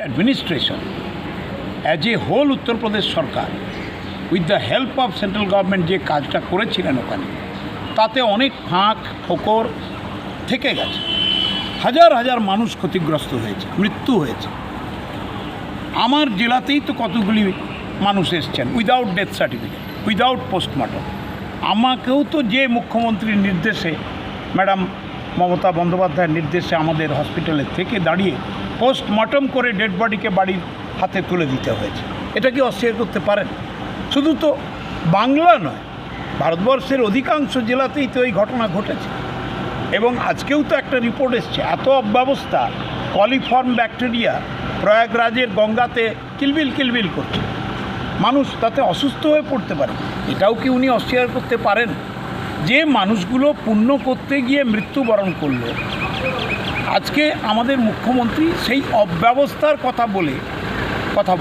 administration as a whole Uttar Pradesh Sarkar with the help of central government যে কাজটা করেছিলেন ওখানে, তাতে অনেক ফাঁক, ফোকর থেকে গেছে। হাজার হাজার মানুষ ক্ষতিগ্রস্ত হয়েছে, মৃত্যু হয়েছে। আমার জেলাতেই তো কতগুলি মানুষ এসছেন without death certificate without postmortem আমাকেও তো যে মুখ্যমন্ত্রীর নির্দেশে ম্যাডাম মমতা বন্দ্যোপাধ্যায়ের নির্দেশে আমাদের হসপিটালে থেকে দাঁড়িয়ে পোস্টমর্টম করে ডেড বডিকে বাড়ির হাতে তুলে দিতে হয়েছে। এটা কি অস্বীকার করতে পারেন? শুধু তো বাংলা নয়, ভারতবর্ষের অধিকাংশ জেলাতেই তো এই ঘটনা ঘটেছে। এবং আজকেও তো একটা রিপোর্ট এসছে, এত অব্যবস্থা, কলিফর্ম ব্যাকটেরিয়া প্রয়াগরাজের গঙ্গাতে কিলবিল কিলবিল করছে। মানুষ তাতে অসুস্থ হয়ে পড়তে পারে। এটাও কি উনি অস্বীকার করতে পারেন? যে মানুষগুলো পুণ্য করতে গিয়ে মৃত্যুবরণ করল আজকে আমাদের মুখ্যমন্ত্রী সেই অব্যবস্থার কথা বলে কথা